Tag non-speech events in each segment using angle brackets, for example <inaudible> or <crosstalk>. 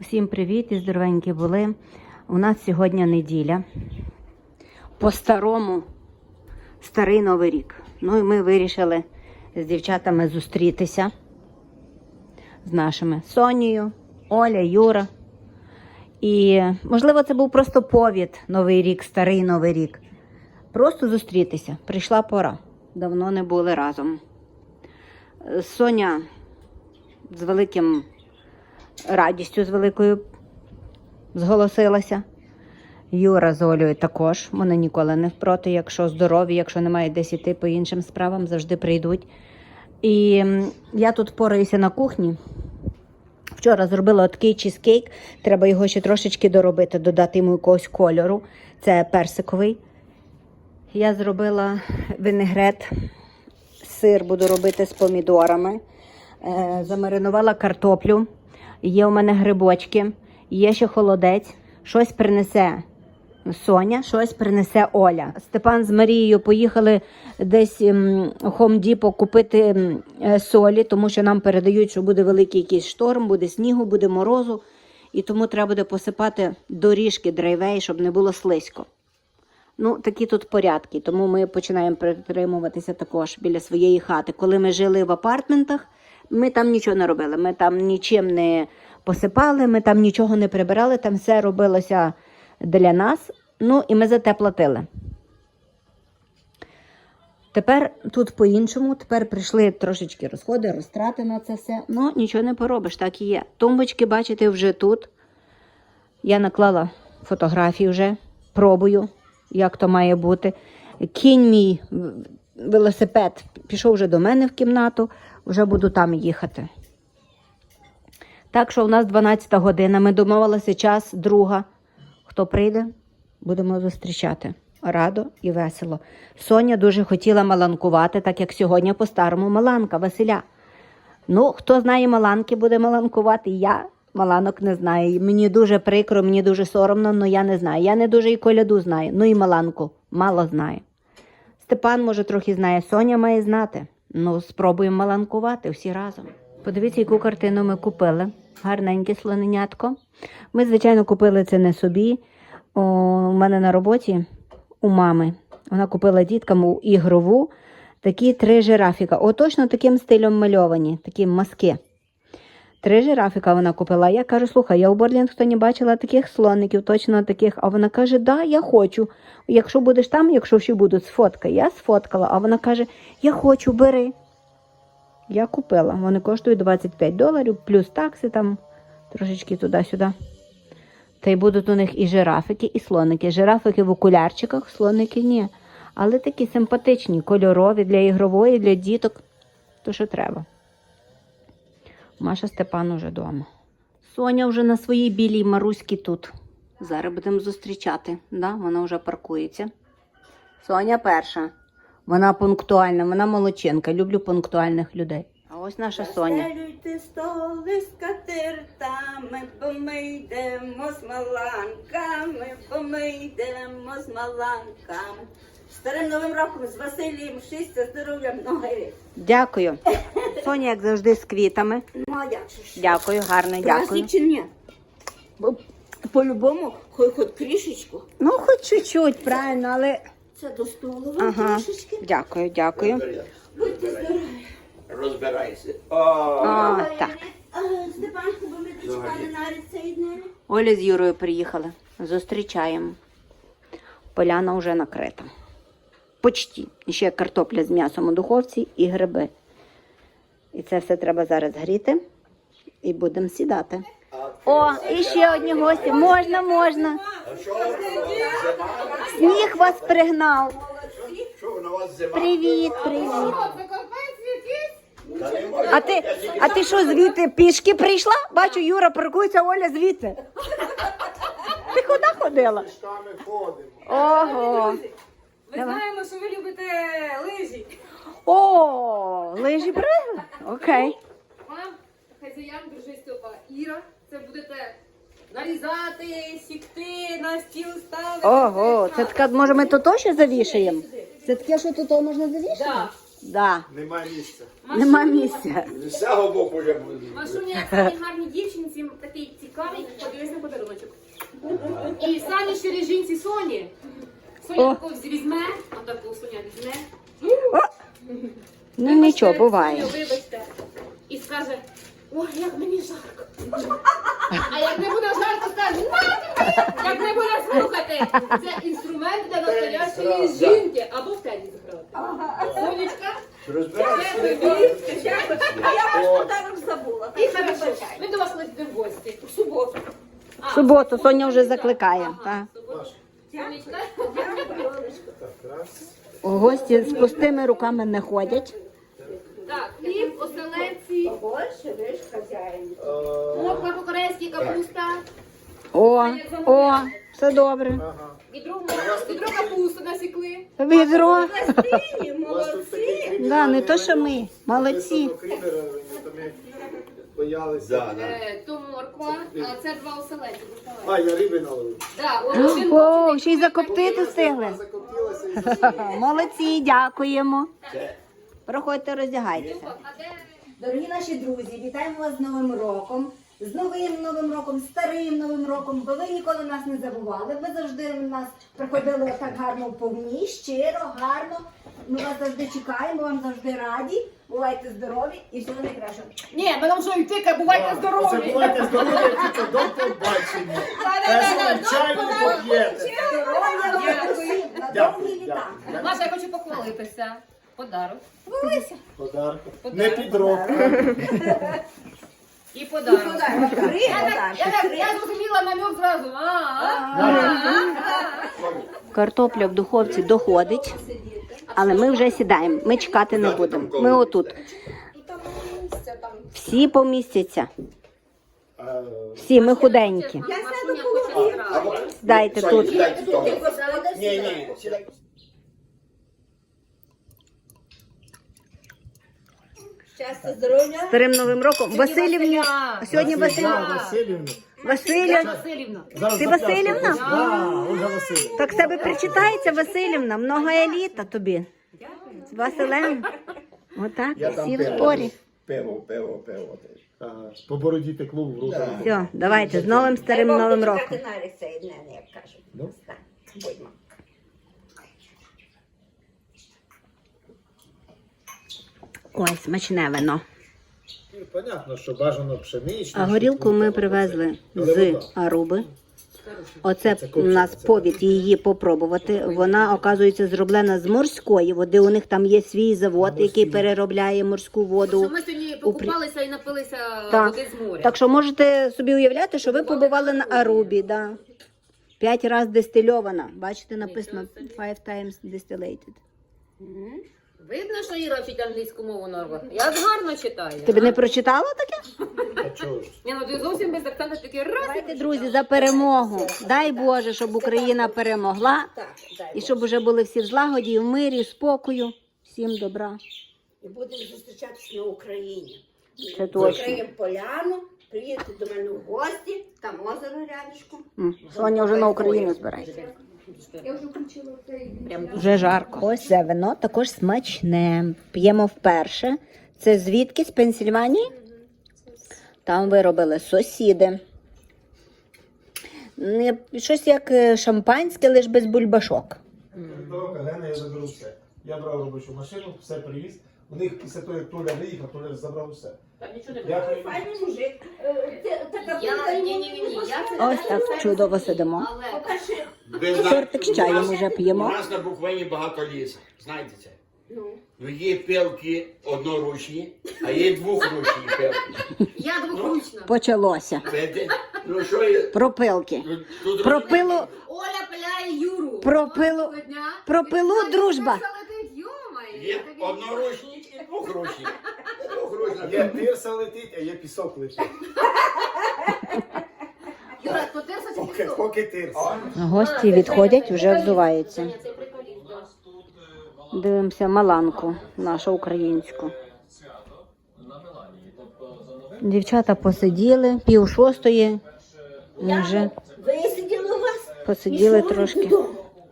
Усім привіт і здоровенькі були. У нас сьогодні неділя. По-старому старий новий рік. Ну і ми вирішили з дівчатами зустрітися з нашими Сонією, Оля, Юра. І, можливо, це був просто повід Новий рік, старий Новий рік. Просто зустрітися. Прийшла пора. Давно не були разом. Е, Соня з великим радістю, з великою зголосилася. Юра з Олею також. Вони ніколи не проти, якщо здорові, якщо немає десь іти по іншим справам, завжди прийдуть. І я тут пораюся на кухні. Вчора зробила такий чизкейк, треба його ще трошечки доробити, додати йому якогось кольору. Це персиковий. Я зробила винегрет, сир буду робити з помідорами. Е, замаринувала картоплю. Є у мене грибочки, є ще холодець. Щось принесе Соня, щось принесе Оля. Степан з Марією поїхали десь ем, у Depot купити ем, е, солі, тому що нам передають, що буде великий якийсь шторм, буде снігу, буде морозу. І тому треба буде посипати доріжки драйвей, щоб не було слизько. Ну, такі тут порядки, тому ми починаємо притримуватися також біля своєї хати. Коли ми жили в апартментах, ми там нічого не робили. Ми там нічим не посипали, ми там нічого не прибирали, там все робилося для нас. Ну і ми за те платили. Тепер тут по-іншому, тепер прийшли трошечки розходи, розтрати на це все. Ну, нічого не поробиш, так і є. Тумбочки, бачите, вже тут. Я наклала фотографії вже, пробую, як то має бути. Кінь мій велосипед пішов вже до мене в кімнату, вже буду там їхати. Так що у нас 12 година. Ми домовилися час друга. Хто прийде, будемо зустрічати. Радо і весело. Соня дуже хотіла маланкувати, так як сьогодні по-старому маланка Василя. Ну, хто знає маланки, буде маланкувати. Я маланок не знаю. Мені дуже прикро, мені дуже соромно, але я не знаю. Я не дуже і коляду знаю, ну і маланку мало знаю. Степан, може, трохи знає, Соня має знати. Ну, спробуємо маланкувати всі разом. Подивіться, яку картину ми купили. Гарненьке слоненятко. Ми, звичайно, купили це не собі. О, у мене на роботі у мами. Вона купила діткам у ігрову такі три жирафіка. О, точно таким стилем мальовані, такі маски. Три жирафіка вона купила. Я кажу, слухай, я у Борлінгтоні бачила таких слоників, точно таких. А вона каже, да, я хочу. Якщо будеш там, якщо ще будуть, сфоткай. Я сфоткала, а вона каже, я хочу, бери. Я купила. Вони коштують 25 доларів, плюс такси там трошечки туди-сюди. Та й будуть у них і жирафики, і слоники. Жирафики в окулярчиках, слоники ні. Але такі симпатичні, кольорові для ігрової, для діток. То що треба. Маша Степан уже вдома. Соня вже на своїй білій Маруській тут. Зараз будемо зустрічати. Да? Вона вже паркується. Соня перша. Вона пунктуальна, вона молодчинка. Люблю пунктуальних людей. А ось наша Соня. Стелюйте столи з катертами, бо ми йдемо з маланками, бо ми йдемо з маланками. Старим новим роком з Василієм щастя, здоров'я, літ. Дякую. Соня, як завжди, з квітами. Ну, а як же ж? Дякую, гарно, дякую. Праздник чи ні? Бо По-любому, хоч хоч крішечку. Ну, хоч чуть-чуть, правильно, але. Це до столу вам Ага. трішечки. Дякую, дякую. Будьте здорові. Розбирайся. О, так. А, Степанку, бо ми дочекали навіть цей день. Оля з Юрою приїхали. Зустрічаємо. Поляна вже накрита. Почті. Ще картопля з м'ясом у духовці і гриби. І це все треба зараз гріти. І будемо сідати. О, і ще одні гості. Можна, можна. Сніг вас пригнав. Привіт, привіт. А ти, а ти що звідти пішки прийшла? Бачу, Юра паркується, Оля звідси. Ти куди ходила? Ого. Ми знаємо, що ви любите лижі. О, лижі бригли? Окей. Вам, хазяям, дружи Іра, це будете нарізати, сікти, на стіл ставити. Ого, це така, може ми тут теж завішаємо? Це таке, що тут можна завішати? Да. Да. Немає місця. Нема місця. З цього боку вже буде. Машуня, самій гарній дівчинці такий цікавий подивись на подаруночок. І самі щирі жінці Соні. Соня О. таку візьме, отаку Соня візьме. Ну нічого, буває. Соню, Вибачте. І скаже, ой, як мені жарко. А як не буде жарко, скаже, «Нафіг!» як не буде слухати. Це інструмент для настоящої жінки. Або в теніс грати. Сонечка, це тобі. А я ваш подарок забула. І хорошо. Ми до вас летимо в гості. В суботу. В суботу Соня вже закликає. Ага, Та. в суботу. Гості з пустими руками не ходять. Так, хліб, оселедці, Більше ви ж хазяїн. Е, морква по-корейськи, капуста, О, о, все добре. Відро, відро капусту насікли. Відро. Такий молодці. Да, не то, що ми. Молодці. Боялися. Да, да. Е, То морква, а це два оселедці. А, я риби наловив. Да, один О, ще й закоптити встигли. Закоптилася і. <laughs> Молодці, дякуємо. Проходьте, роздягайтеся. А де Дорогі наші друзі, вітаємо вас з Новим роком. З новим новим роком, старим новим роком, бо ви ніколи нас не забували. Ви завжди нас приходили так гарно вповні, щиро, гарно. Ми вас завжди чекаємо, вам завжди раді. Бувайте здорові і всього найкращого. Ні, ми нам що йти, ка, бувайте Це здорові. бувайте здоров'я, тільки до побачення. Чай не поп'єте. Здоров'я вам усім, на Дякую, довгі літа. дякую. Маша, я хочу похвалитися. Подарок. Подарок. Не підробка. І подарок. Три Я, так- подарки. я, так- я зрозуміла намек зразу. А, а, а, а. Картопля в духовці доходить, але ми вже сідаємо. Ми чекати не будемо. Ми отут. Всі помістяться. Всі, ми худенькі. Сідайте тут. сідайте. Ні, ні, сідай. Щастя, здоров'я. Старим новим роком. Васильівні. Сьогодні Василівна. Васильівна. Василівна. Василя. Васильівна. Зараз Ти запляшку Василівна? пустимо. Да, Ольга Васильівна. Так з тебе причитається Васильівна, много еліта тобі. Василем. Отак, Я там всі в пиво. спорі. Пиво, пиво, пиво. теж. Ага, По бороді текло в руку. Все, давайте з новим старим новим роком. Чекати на цей день, як кажуть. Ну. Так, будьмо. Ой, смачне вино. Понятно, що бажано пшеничне. А горілку ми привезли з Аруби. Оце у нас повід її попробувати. Вона, оказується, зроблена з морської води. У них там є свій завод, який переробляє морську Що воду. ми сьогодні покупалися і напилися Так. води з моря. Так що можете собі уявляти, що ви побували на Арубі, да. П'ять разів дистильована. Бачите, написано five times distillated. Видно, що Іра вчить англійську мову норва. Я гарно читаю. Ти б не прочитала таке? А чого ж? Ні, ну ти зовсім без акценту такий раз. Давайте, друзі, за перемогу. Дай Боже, щоб Україна перемогла Так, дай і Бог. щоб вже були всі в злагоді, в мирі, спокою. Всім добра. І будемо зустрічатися на Україні. Це точно. Закриємо поляну, приїдете до мене в гості, там озеро рядышком. М, Соня вже на Україну збирається. Я вже включила цей. Прям дуже. Жарко. Ось це вино також смачне. П'ємо вперше. Це звідки? З Пенсільванії? Там виробили сусіди. Не- Щось як е, шампанське, лише без бульбашок. Дорога, Гена, я заберу все. Я брав робочу машину, все привіз. У них після того, як Толя виїхав, Толя забрав все. Та нічого не Ой, файний мужик. Е, ти- Така Я пулька ні, ні, ні, ні. Я це Ось так чудово сидимо. Але Покажи. Ви Тортик з чаєм уже У п'ємо. нас на Буковині багато лісу. Знаєте це? Ну. Ну є пилки одноручні, а є двохручні пилки. я двохручна. Почалося. Видите? Ну що є? Про пилки. Ну, Тут Про пилу, Оля пиляє Юру. Про пилу- Доброго дня. про пилу дружба. Є одноручні і двохручні. Є тирса летить, а є пісок летить. Юра, то ти все Поки, поки тирса. Гості відходять, вже взуваються. Дивимося маланку нашу українську. Дівчата посиділи, пів шостої. Вже Висиділи у вас? посиділи трошки.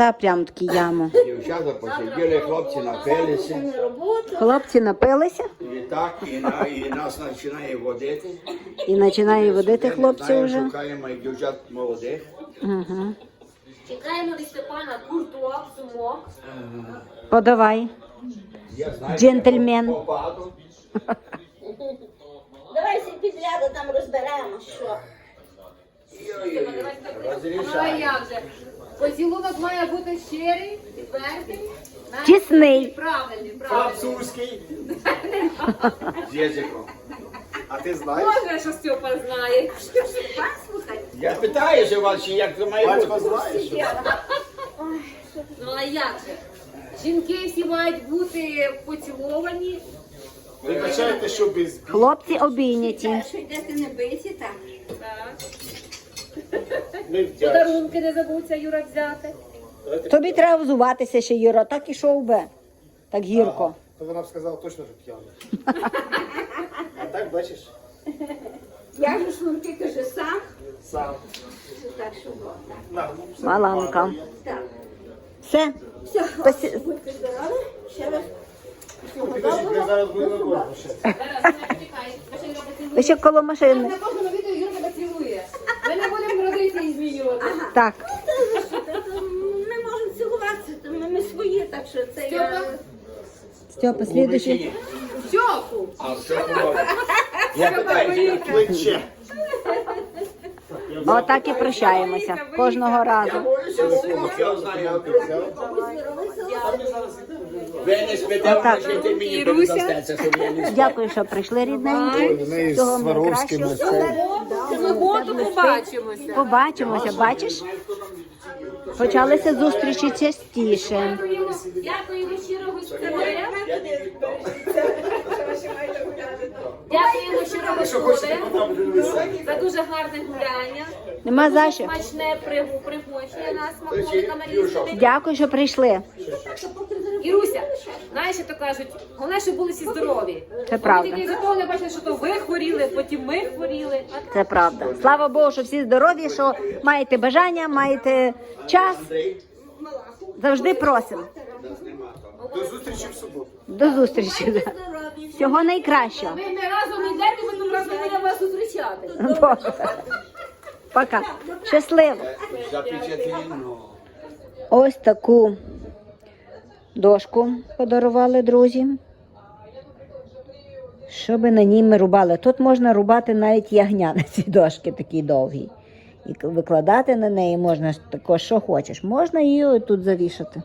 Та прям такі яму. Дівчата посиділи, хлопці напилися. Хлопці напилися І так, і, на, і нас починає водити. і починає водити хлопці вже. Шукаємо і дівчат молодих. Угу. Чекаємо від Степана курток, сумок. Подавай. Я знаю, Джентльмен. Давай всі підряду там розберемо, що. Ой-ой-ой, А Розрішай. як же? Поцілунок має бути щирий, відвертий. навіть Тісний. Правильний, правильний. Французький. <laughs> З язиком. А ти знаєш? Може, що Степа знає. Послухай. <laughs> Я питаю же вас, чи як це має Батько бути. знаєш? Ну а як же? Жінки всі мають бути поціловані. Вибачайте, що без Хлопці обійняті. Що йдете не биті? Так. Вдячні. Подарунки не забудься Юра взяти. Тобі треба взуватися ще, Юро, так ішов би. Так гірко. То вона б сказала точно, що п'яна. А так бачиш? Я ж шнурки каже сам. Сам. Так що було. так. На, ну, все Маланка. нормально. Так. Все. Все, Спасі- будьте здорові. Ще раз. Ну, Підождіть, ми зараз будемо на горку ще. Зараз не чекай. Ми ще Ви ще коло машини. На кожному відео Юра. Ми не будемо і змінювати. Так. Ми можемо цілуватися, то ми, ми свої, так що це я... Степа? Слідуючий. Щоку. А поможе? Я питаю, Плече. Отак і прощаємося кожного разу. Отак. Дякую, що прийшли рідненькі. Всього вам лицем. Суботу побачимося. Побачимося, бачиш? Почалися зустрічі частіше. Дякуємо, дякуємо щиро гостям. Дякуємо щиро гостям за дуже гарне гуляння. Нема за що. Смачне пригу- пригощення нас смаколиками різними. Дякую, що прийшли. Іруся, знаєш, як то кажуть, головне, щоб були всі здорові. Це правда. Ми тільки за того не бачили, що то ви хворіли, потім ми хворіли. А Це правда. Слава Богу, що всі здорові, що маєте бажання, маєте час. Завжди просимо. До зустрічі в суботу. До зустрічі. Всього найкращого. Ми, ми разом йдемо, ми тут разом будемо вас зустрічати. Добре. Пока. Щасливо. Ось таку дошку подарували друзі. Щоб на ній ми рубали. Тут можна рубати навіть ягня на цій дошки такі довгі. І викладати на неї можна також, що хочеш. Можна її тут завішати.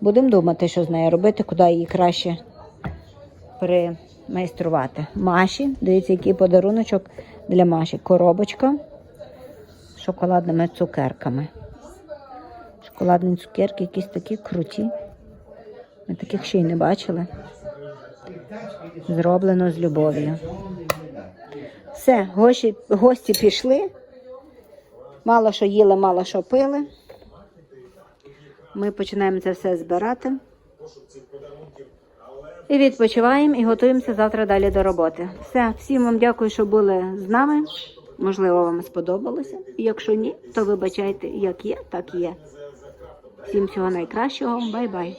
Будемо думати, що з нею робити, куди її краще примайструвати. Маші, дивіться, який подаруночок для Маші. Коробочка шоколадними цукерками. Шоколадні цукерки якісь такі круті. Ми таких ще й не бачили. Зроблено з любов'ю. Все, гості, гості пішли. Мало що їли, мало що пили. Ми починаємо це все збирати. І відпочиваємо і готуємося завтра далі до роботи. Все, всім вам дякую, що були з нами. Можливо, вам сподобалося. Якщо ні, то вибачайте, як є, так є. Всім всього найкращого. Бай-бай.